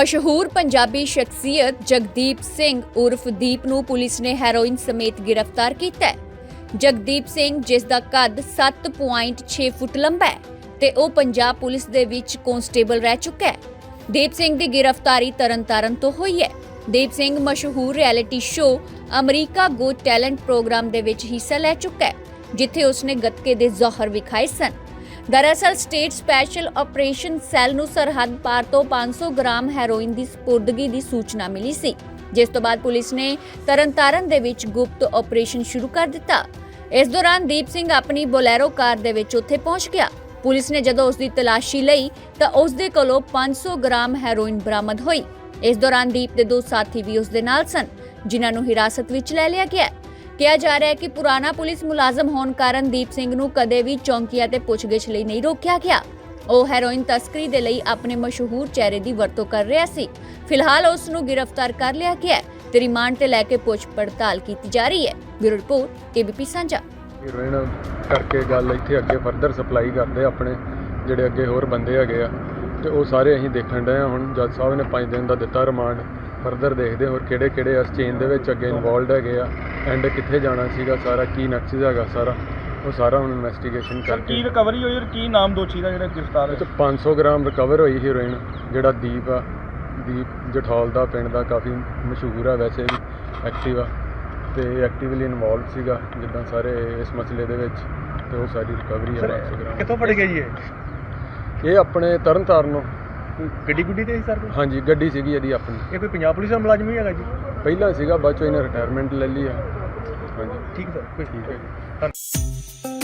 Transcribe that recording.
ਮਸ਼ਹੂਰ ਪੰਜਾਬੀ ਸ਼ਖਸੀਅਤ ਜਗਦੀਪ ਸਿੰਘ ਉਰਫ ਦੀਪ ਨੂੰ ਪੁਲਿਸ ਨੇ ਹੈਰੋਇਨ ਸਮੇਤ ਗ੍ਰਿਫਤਾਰ ਕੀਤਾ ਹੈ। ਜਗਦੀਪ ਸਿੰਘ, ਜਿਸ ਦਾ ਕੱਦ 7.6 ਫੁੱਟ ਲੰਬਾ ਹੈ ਤੇ ਉਹ ਪੰਜਾਬ ਪੁਲਿਸ ਦੇ ਵਿੱਚ ਕਨਸਟੇਬਲ ਰਹਿ ਚੁੱਕਾ ਹੈ। ਦੀਪ ਸਿੰਘ ਦੀ ਗ੍ਰਿਫਤਾਰੀ ਤਰਨਤਾਰਨ ਤੋਂ ਹੋਈ ਹੈ। ਦੀਪ ਸਿੰਘ ਮਸ਼ਹੂਰ reality show America got talent programme ਦੇ ਵਿੱਚ ਹਿੱਸਾ ਲੈ ਚੁੱਕਾ ਹੈ, ਜਿੱਥੇ ਉਸਨੇ ਗੱਤਕੇ ਦੇ ਜ਼ੋਹਰ ਵਿਖਾਏ ਸਨ। ਦਰਅਸਲ ਸਟੇਟ ਸਪੈਸ਼ਲ ਆਪਰੇਸ਼ਨ ਸੈੱਲ ਨੂੰ ਸਰਹੱਦ ਪਾਰ ਤੋਂ 500 ਗ੍ਰਾਮ ਹੈਰੋਇਨ ਦੀ ਸਪੁਰਦਗੀ ਦੀ ਸੂਚਨਾ ਮਿਲੀ ਸੀ, ਜਿਸ ਤੋਂ ਬਾਅਦ ਪੁਲਿਸ ਨੇ ਤਰਨਤਾਰਨ ਦੇ ਵਿੱਚ ਗੁਪਤ ਆਪਰੇਸ਼ਨ ਸ਼ੁਰੂ ਕਰ ਦਿੱਤਾ। ਇਸ ਦੌਰਾਨ ਦੀਪ ਸਿੰਘ ਆਪਣੀ ਬੋਲੈਰੋ ਕਾਰ ਦੇ ਵਿੱਚ ਉੱਥੇ ਪਹੁੰਚ ਗਿਆ। ਪੁਲਿਸ ਨੇ ਜਦੋਂ ਉਸ ਦੀ ਤਲਾਸ਼ੀ ਲਈ, ਤਾਂ ਉਸ ਦੇ ਕੋਲੋਂ 500 ਗ੍ਰਾਮ ਹੈਰੋਇਨ ਬਰਾਮਦ ਹੋਈ। ਇਸ ਦੌਰਾਨ ਦੀਪ ਦੇ ਦੋ ਸਾਥੀ ਵੀ ਉਸ ਦੇ ਨਾਲ ਸਨ, ਜਿਨ੍ਹਾਂ ਨੂੰ ਹਿਰਾਸਤ ਵਿੱਚ ਲੈ ਲਿਆ ਗਿਆ। ਕਿਹਾ ਜਾ ਰਿਹਾ ਹੈ ਕਿ ਪੁਰਾਣਾ ਪੁਲਿਸ ਮੁਲਾਜ਼ਮ ਹੋਣ ਕਾਰਨ ਦੀਪ ਸਿੰਘ ਨੂੰ ਕਦੇ ਵੀ ਚੌਂਕੀਆਂ ਤੇ ਪੁੱਛਗਿੱਛ ਲਈ ਨਹੀਂ ਰੋਕਿਆ ਗਿਆ। ਉਹ ਹੈਰੋਇਨ ਤਸਕਰੀ ਦੇ ਲਈ ਆਪਣੇ ਮਸ਼ਹੂਰ ਚਿਹਰੇ ਦੀ ਵਰਤੋਂ ਕਰ ਰਿਹਾ ਸੀ। ਫਿਲਹਾਲ ਉਸ ਨੂੰ ਗ੍ਰਿਫਤਾਰ ਕਰ ਲਿਆ ਗਿਆ ਹੈ ਤੇ ਰਿਮਾਂਡ ਤੇ ਲੈ ਕੇ ਪੁੱਛ ਪੜਤਾਲ ਕੀਤੀ ਜਾ ਰਹੀ ਹੈ। Bureau report ABP Sanjha. Heroin ਕਰਕੇ ਗੱਲ ਇੱਥੇ ਅੱਗੇ ਫਰਦਰ ਸਪਲਾਈ ਕਰਦੇ ਆਪਣੇ ਜਿਹੜੇ ਅੱਗੇ ਹੋਰ ਬੰਦੇ ਹੈਗੇ ਆ। ਤੇ ਉਹ ਸਾਰੇ ਅਸੀਂ ਦੇਖਣ ਡਏ ਆ ਹੁਣ, ਜੱਜ ਸਾਹਿਬ ਨੇ 5 ਦਿਨ ਦਾ ਦਿੱਤਾ ਰਿਮਾਂਡ। ਫਰਦਰ ਦੇਖਦੇ ਹੋਰ ਕਿਹੜੇ ਕਿਹੜੇ ਇਸ ਚੇਨ ਦੇ ਵਿੱਚ ਅੱਗੇ ਇਨਵੋਲਡ ਹੈਗੇ ਆ ਐਂਡ ਕਿੱਥੇ ਜਾਣਾ ਸੀਗਾ ਸਾਰਾ ਕੀ ਨਕਸ਼ਾ ਹੈਗਾ ਸਾਰਾ ਉਹ ਸਾਰਾ ਹੁਣ ਇਨਵੈਸਟੀਗੇਸ਼ਨ ਸਰ ਕੀ ਕਰਕੇ ਰਿਕਵਰੀ ਹੋਈ ਔਰ ਕੀ ਨਾਮ ਦੋਸ਼ੀ ਦਾ ਜਿਹੜਾ ਗ੍ਰਿਫਤਾਰ ਇਹ 'ਚ ਹੈ 500 ਗ੍ਰਾਮ ਰਿਕਵਰ ਹੋਈ ਹੀਰੋਇਨ ਜਿਹੜਾ ਦੀਪ ਆ ਦੀਪ ਜਠੌਲ ਦਾ ਪਿੰਡ ਦਾ ਕਾਫੀ ਮਸ਼ਹੂਰ ਆ ਵੈਸੇ ਵੀ ਐਕਟਿਵ ਆ ਤੇ ਐਕਟਿਵਲੀ ਇਨਵੋਲਵ ਸੀਗਾ ਜਿੱਦਾਂ ਸਾਰੇ ਇਸ ਮਸਲੇ ਦੇ ਵਿੱਚ ਤੇ ਉਹ ਸਾਰੀ ਰਿਕਵਰੀ ਆ 500 ਗ੍ਰਾਮ। ਕਿੱਥੋਂ ਫੜ ਗਿਆ ਜੀ ਇਹ? ਇਹ ਆਪਣੇ ਤਰਨ ਗੱਡੀ ਗੁੱਡੀ ਤੇ ਸੀ ਸਰ ਕੋਈ? ਹਾਂਜੀ ਗੱਡੀ ਸੀਗੀ ਇਹਦੀ ਆਪਣੀ। ਇਹ ਕੋਈ ਪੰਜਾਬ ਪੁਲਿਸ ਦਾ ਮੁਲਾਜ਼ਮ ਹੀ ਹੈਗਾ ਜੀ? ਪਹਿਲਾਂ ਸੀਗਾ ਬਾਅਦ ਚੋਂ ਇਹਨੇ ਰਿਟਾਇਰਮੈਂਟ ਲੈ ਲਈ ਆ ਹਾਂਜੀ। ਠੀਕ ਸਰ ਕੋਈ ਠੀਕ ਹੈ ਜੀ।